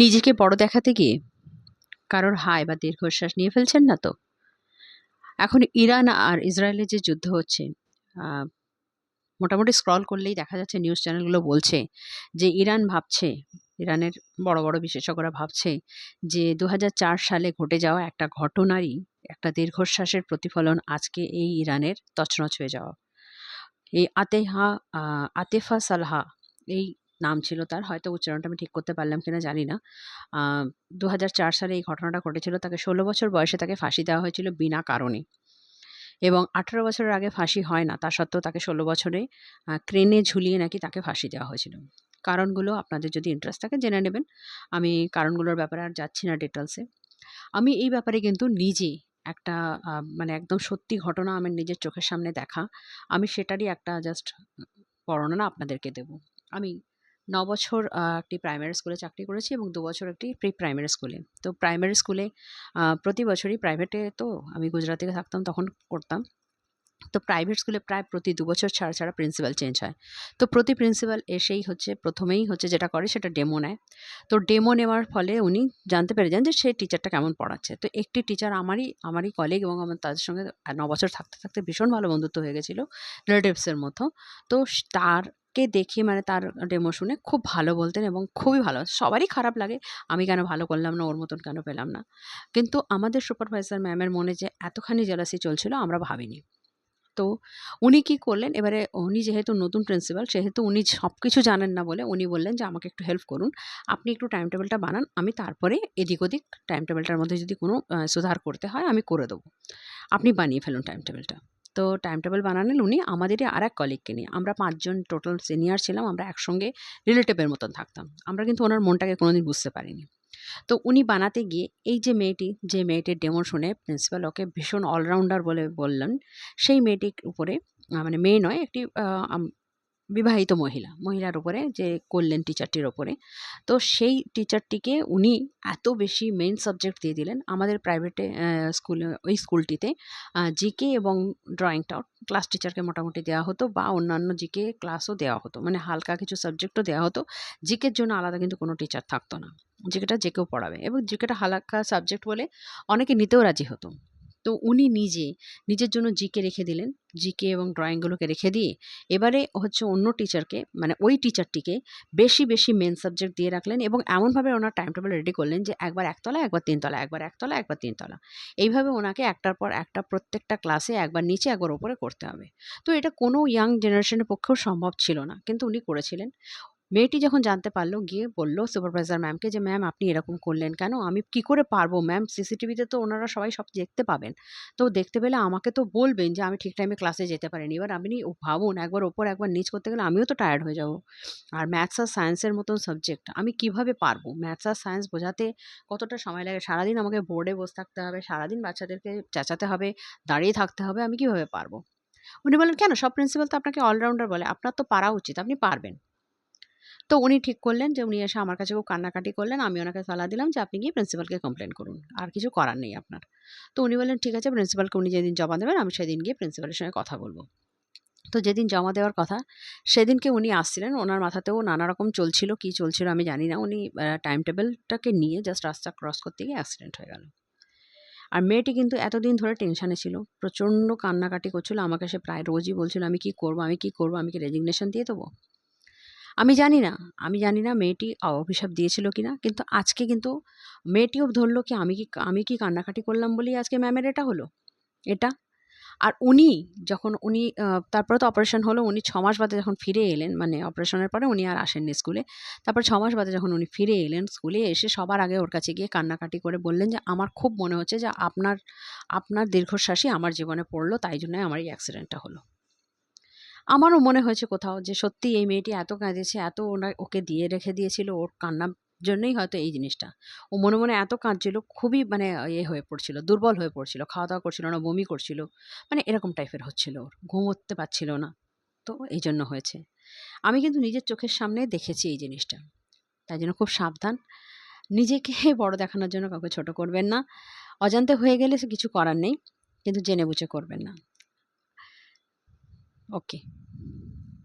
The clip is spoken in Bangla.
নিজেকে বড় দেখাতে গিয়ে কারোর হায় বা দীর্ঘশ্বাস নিয়ে ফেলছেন না তো? এখন ইরান আর ইসরায়েলের যে যুদ্ধ হচ্ছে মোটামুটি স্ক্রল করলেই দেখা যাচ্ছে নিউজ চ্যানেলগুলো বলছে যে ইরান ভাবছে, ইরানের বড় বড় বিশেষজ্ঞরা ভাবছে যে দু হাজার চার সালে ঘটে যাওয়া একটা ঘটনারই একটা দীর্ঘশ্বাসের প্রতিফলন আজকে এই ইরানের তছনছ হয়ে যাওয়া। এই আতেহা আতেফা সালহা, এই নাম ছিল তার। হয়তো উচ্চারণটা আমি ঠিক করতে পারলাম কিনা জানি না। দু হাজার চার সালে এই ঘটনাটা ঘটেছিল। তাকে ষোলো বছর বয়সে তাকে ফাঁসি দেওয়া হয়েছিল বিনা কারণে। এবং আঠারো বছরের আগে ফাঁসি হয় না। তা সত্ত্বেও তাকে ষোলো বছরে ক্রেনে ঝুলিয়ে নাকি তাকে ফাঁসি দেওয়া হয়েছিল। কারণগুলো আপনাদের যদি ইন্টারেস্ট থাকে জেনে নেবেন। আমি কারণগুলোর ব্যাপারে আর যাচ্ছি না ডিটেলসে আমি এই ব্যাপারে কিন্তু নিজে একটা মানে একদম সত্যি ঘটনা আমার নিজের চোখের সামনে দেখা। আমি সেটারই একটা জাস্ট বর্ণনা আপনাদেরকে দেব। আমি ন বছর একটি প্রাইমারি স্কুলে চাকরি করেছি এবং দু বছর একটি প্রি প্রাইমারি স্কুলে তো প্রাইমারি স্কুলে প্রতি বছরই প্রাইভেটে তো আমি গুজরাটে থাকতাম, তখন করতাম। তো প্রাইভেট স্কুলে প্রায় প্রতি দু বছর ছাড়া ছাড়া প্রিন্সিপাল চেঞ্জ হয়। তো প্রতি প্রিন্সিপাল এসেই হচ্ছে, প্রথমেই হচ্ছে যেটা করে সেটা ডেমো নেয়। তো ডেমো নেওয়ার ফলে উনি জানতে পেরে যান যে সেই টিচারটা কেমন পড়াচ্ছে। তো একটি টিচার আমারই আমারই কলিগ এবং আমার তাদের সঙ্গে ন বছর থাকতে থাকতে ভীষণ ভালো বন্ধুত্ব হয়ে গেছিল রিলেটিভসের মতো। তো স- তারকে দেখে মানে তার ডেমো শুনে খুব ভালো বলতেন এবং খুবই ভালো। সবারই খারাপ লাগে, আমি কেন ভালো করলাম না, ওর মতন কেন পেলাম না? কিন্তু আমাদের সুপারভাইজার ম্যামের মনে যে এতখানি জেলাসি চলছিল, আমরা ভাবিনি। তো উনি কি করলেন, এবারে উনি যেহেতু নতুন প্রিন্সিপাল সেহেতু উনি সব কিছু জানেন না বলে উনি বললেন যে, আমাকে একটু হেল্প করুন। আপনি একটু টাইম টেবিলটা বানান, আমি তারপরে এদিক ওদিক টাইম টেবিলটার মধ্যে যদি কোনো সুধার করতে হয়, আমি করে দেবো। আপনি বানিয়ে ফেলুন টাইম টেবিলটা তো টাইম টেবিল বানালেন উনি, আমাদেরই আর এক কলিগকে নিয়ে। আমরা পাঁচজন টোটাল সিনিয়র ছিলাম, আমরা একসঙ্গে রিলেটিভের মতন থাকতাম। আমরা কিন্তু ওনার মনটাকে কোনোদিন বুঝতে পারিনি। তো উনি বানাতে গিয়ে এই যে মেয়েটি, যে মেয়েটির ডেমো শুনে প্রিন্সিপাল ওকে ভীষণ অলরাউন্ডার বলে বললেন, সেই মেয়েটির উপরে মানে মেয়ে নয়, একটি বিবাহিত মহিলা, মহিলার উপরে যে করলেন টিচারটির ওপরে তো সেই টিচারটিকে উনি এত বেশি মেন সাবজেক্ট দিয়ে দিলেন আমাদের প্রাইভেটে স্কুলে ওই স্কুলটিতে জিকে এবং ড্রয়িংটাও ক্লাস টিচারকে মোটামুটি দেওয়া হতো বা অন্যান্য জিকে ক্লাসও দেওয়া হতো। মানে হালকা কিছু সাবজেক্টও দেওয়া হতো। জিকের জন্য আলাদা কিন্তু কোনো টিচার থাকতো না। জিকেটা যে কেউ পড়াবে এবং জিকেটা হালকা সাবজেক্ট বলে অনেকে নিতেও রাজি হতো। তো উনি নিজে, নিজের জন্য জিকে রেখে দিলেন। জিকে এবং ড্রয়িংগুলোকে রেখে দিয়ে এবারে হচ্ছে অন্য টিচারকে মানে ওই টিচারটিকে বেশি বেশি মেন সাবজেক্ট দিয়ে রাখলেন এবং এমনভাবে ওনার টাইম টেবিল রেডি করলেন যে একবার একতলা, একবার তিনতলা, একবার একতলা, একবার তিনতলা। এইভাবে ওনাকে একটার পর একটা প্রত্যেকটা ক্লাসে একবার নিচে, একবার ওপরে করতে হবে। তো এটা কোনো ইয়াং জেনারেশনের পক্ষেও সম্ভব ছিল না, কিন্তু উনি করেছিলেন। মেয়েটি যখন জানতে পারল, গিয়ে বলল সুপারভাইজার ম্যামকে যে ম্যাম আপনি এরকম করলেন কেন? আমি কি করে পারব ম্যাম সিসিটিভিতে তো ওনারা সবাই সব দেখতে পাবেন। তো দেখতে পেলে আমাকে তো বলবেন যে, আমি ঠিক টাইমে ক্লাসে যেতে পারিনি। এবার আপনি ভাবুন, একবার ওপর একবার নিচ করতে গেলে আমিও তো টায়ার্ড হয়ে যাব। আর ম্যাথস আর সায়েন্সের মতন সাবজেক্ট আমি কীভাবে পারব? ম্যাথস আর সায়েন্স বোঝাতে কতটা সময় লাগে? সারাদিন আমাকে বোর্ডে বসে থাকতে হবে, সারাদিন বাচ্চাদেরকে চেঁচাতে হবে, দাঁড়িয়ে থাকতে হবে, আমি কীভাবে পারব? উনি বলেন কেন? সব প্রিন্সিপাল তো আপনাকে অলরাউন্ডার বলে। আপনার তো পারা উচিত, আপনি পারবেন। তো উনি ঠিক করলেন যে, উনি এসে আমার কাছে খুব কান্নাকাটি করলেন। আমি ওনাকে সালা দিলাম যে, আপনি গিয়ে প্রিন্সিপালকে কমপ্লেন করুন। আর কিছু করার নেই আপনার। তো উনি বললেন, ঠিক আছে প্রিন্সিপালকে উনি যেদিন জমা দেবেন, আমি সেদিন গিয়ে প্রিন্সিপালের সঙ্গে কথা বলব। তো যেদিন জমা দেওয়ার কথা, সেদিনকে উনি আসছিলেন। ওনার মাথাতেও নানা রকম চলছিল, কি চলছিল আমি জানি না। উনি টাইম টেবিলটাকে নিয়ে জাস্ট রাস্তা ক্রস করতে গিয়ে অ্যাক্সিডেন্ট হয়ে গেল। আর মেয়েটি কিন্তু এতদিন ধরে টেনশানে ছিল। প্রচণ্ড কান্নাকাটি করছিল। আমাকে সে প্রায় রোজই বলছিল, আমি কি করব? আমি কি করব? আমি কি রেজিগনেশন দিয়ে দেবো? আমি জানি না, আমি জানি না মেয়েটি অভিশাপ দিয়েছিল কি না কিন্তু আজকে কিন্তু মেয়েটিও ধরলো কি আমি কি আমি কি কান্নাকাটি করলাম বলেই আজকে ম্যামের এটা হলো, এটা। আর উনি যখন উনি তারপরে তো অপারেশন হলো, উনি ছ মাস বাদে যখন ফিরে এলেন মানে অপারেশনের পরে উনি আর আসেননি স্কুলে তারপর ছ মাস বাদে যখন উনি ফিরে এলেন স্কুলে এসে সবার আগে ওর কাছে গিয়ে কান্নাকাটি করে বললেন যে, আমার খুব মনে হচ্ছে যে আপনার আপনার দীর্ঘশ্বাসই আমার জীবনে পড়ল, তাই জন্য আমার এই অ্যাক্সিডেন্টটা হলো। আমারও মনে হয়েছে কোথাও যে সত্যি এই মেয়েটি এত কাঁদেছে, এত ওনার ওকে দিয়ে রেখে দিয়েছিল, ওর কান্নার জন্যই হয়তো এই জিনিসটা। ও মনে মনে এত কাঁদছিল, খুবই মানে ইয়ে হয়ে পড়ছিল, দুর্বল হয়ে পড়ছিল খাওয়া দাওয়া করছিল না, বমি করছিল মানে এরকম টাইপের হচ্ছিল ওর, ঘুমোতে পারছিল না। তো এই জন্য হয়েছে। আমি কিন্তু নিজের চোখের সামনে দেখেছি এই জিনিসটা। তাই জন্য খুব সাবধান। নিজেকে বড় দেখানোর জন্য কাউকে ছোট করবেন না। অজান্তে হয়ে গেলে কিছু করার নেই, কিন্তু জেনে বুঝে করবেন না। ওকে